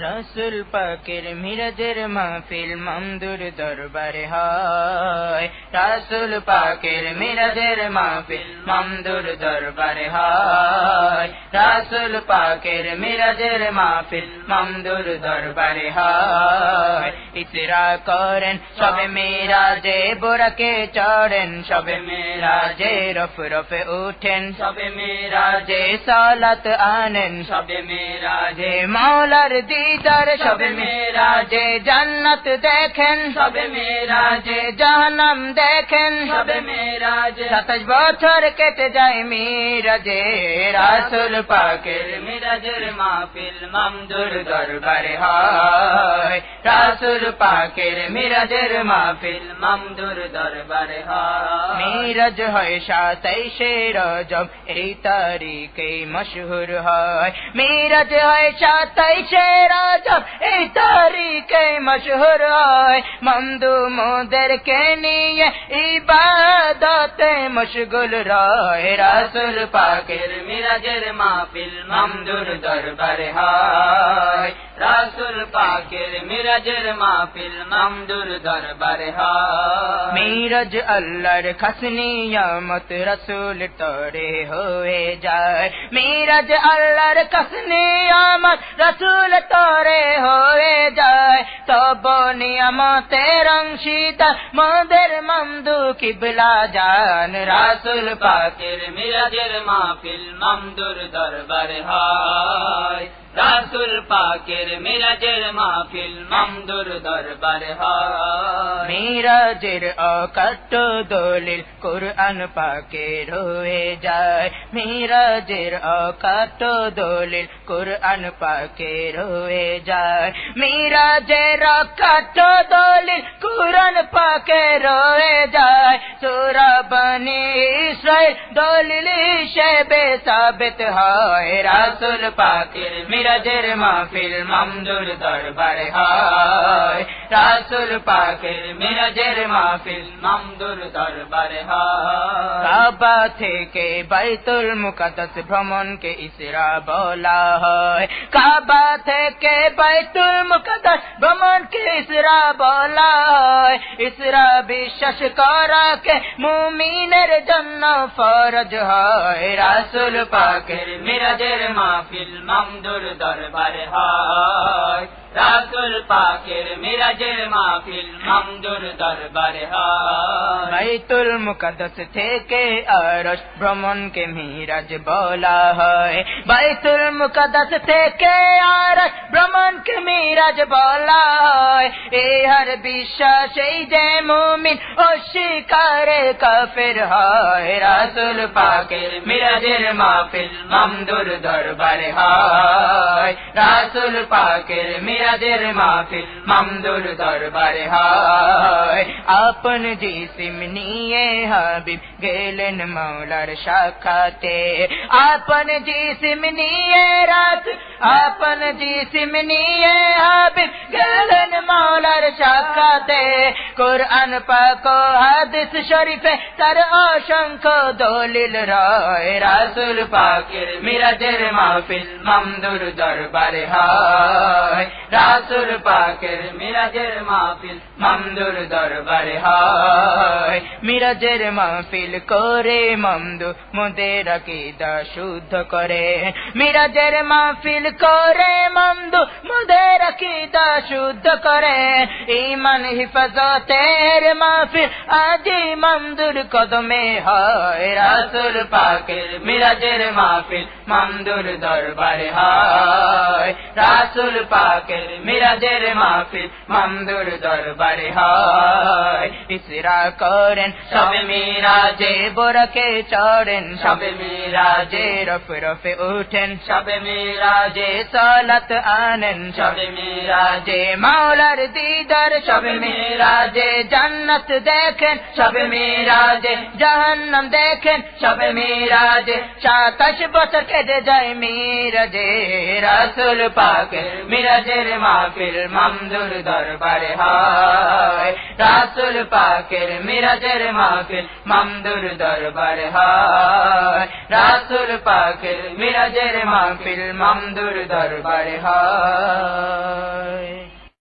রসুল পাকের মিরাজের মাহফিল মামদুর দরবারে হয়। রসুল পাকের মিরাজের মাহফিল মামদুর দরবারে হয়। রসুল পাকের মিরাজের মাহফিল মামদুর দরবারে হয়। ইসরা করেন, সবে মিরাজে বোরাকে চড়েন, সবে মিরাজে রফ রফে উঠেন, সবে মিরাজে সালাত আনেন, সবে মিরাজে মাওলার দিদার সবে মিরাজে জান্নাত দেখেন। সবে মিরাজে জাহান্নাম দেখেন। সবে মিরাজে সাতাশ বছর কেটে যায় মিরাজে রাসুল পাকের। মিরাজের মাহফিল মামদুর দরবারে হয়। রাসুল পাকের মিরাজের মাহফিল মামদুর দরবারে হয়। মিরাজ হয় সাতাইশে রজব এই তারিখে মশহুর হয়। মিরাজ হয় সাতাইশে রজব এই তারিখে মশহুর হয়। মন্দু মোদেরকে নিয়ে ইবাদতে মশগুল রয়। রাসুল পাকের মিরাজের মাহফিল মামদুর দরবারে হয়। রাসুল পাকের মিরাজের মাহফিল মামদুর দরবারে হয়। মিরাজ আল্লাহর খাসনিয়ামত রসুল তরে হয়ে যায়। মিরাজ আল্লাহর খাসনিয়ামত রসুল তরে হয়ে যায়। তব নিয়ামতের অংশীদার মদের মন্দু কিবলা জান। রাসুল পাকের মিরাজের মাহফিল মামদুর দরবার হয়। রাসুল পাকের মিরাজের মাহফিল মামদুর দরবার মিরাজের অকাট্য দলিল কোরআন পাকে রয়ে যায়। মিরাজের অকাট্য দলিল কোরআন পাকে রয়ে যায়। মিরাজের অকাট্য দলিল কোরআন পাকে রয়ে যায়। সুরা বনি ইসরাইল দলিল হিসেবে সাবিত হয় রাসুল পাকের মিরাজের মাহফিল মামদুর দরবার হয়। রাসুল পাকের মিরাজের মাহফিল মামদুর দরবার হয়। কাবা থেকে বাইতুল মুকাদ্দাস ভ্রমণকে ইসরা বলা হয়। কাবা থেকে বাইতুল মুকাদ্দাস ভ্রমণকে ইসরা বলা ইসরা বিশ্বাস করাকে মুমিনের জন্য ফরজ হয় রাসুল পাকের মিরাজের মাহফিল মামদুর দরবারে হয় রাসুল পাকের মিরাজের মাহফিল মামদুর দরবারে হয় বাইতুল মুকাদ্দাস থেকে আরশ ভ্রমণকে মিরাজ বলা হয় বাইতুল মুকাদ্দাস থেকে আরশ মিরাজ বলা হয় এই হর বিশ্বাস, এই যে মুমিন অস্বীকারে কাফের হয়। রাসুল পাকের মিরাজের মাহফিল মামদুর দরবারে হয়। রাসুল পাকের মিরাজের মাহফিল মামদুর দরবারে হয়। আপন জিসিম নিয়ে হাবিব গেলেন মৌলার শাখাতে। আপন জিসিম নিয়ে রাত আপন হাবিব গেলেন মৌলার শাখাতে কোরআন পাক হাদিস শরীফে তার অসংখ্য দলিল রয় পাকের মিরাজের মাহফিল মামদুর দরবারে হয় রাসুল পাকের মিরাজের মাহফিল মামদুর দরবারে হয় মিরাজের মাহফিল করে মমদু মোদের শুদ্ধ করে মিরাজের মাহফিল করে মমদু মোদের আকিদা শুদ্ধ করে। ইমান হিফাজতের মাহফিল আজি মমদুর কদমে হয়। রাসুল পাকের মিরাজের মাহফিল মমদুর দরবারে হয়। রাসুল পাকের মিরাজের মাহফিল মমদুর দরবারে হয়। ইসরা করেন, সবে মিরাজে বোরকে চড়েন। সবে মিরাজে রফ রফে উঠেন। সবে মিরাজে সালাত আনেন, সবে মিরাজে মাওলার দিদার সবে মিরাজে জান্নাত দেখেন, সবে মিরাজে জাহান্নাম দেখেন, সবে মিরাজে সাতাশ বছর কেটে যায় রাসুল পাকের মিরাজের মাহফিল মামদুর দরবারে হয়। রাসুল পাকের মিরাজের মাহফিল মামদুর দরবারে হয়। রাসুল পাকের মিরাজের মাহফিল মামদুর দরবারে হয়।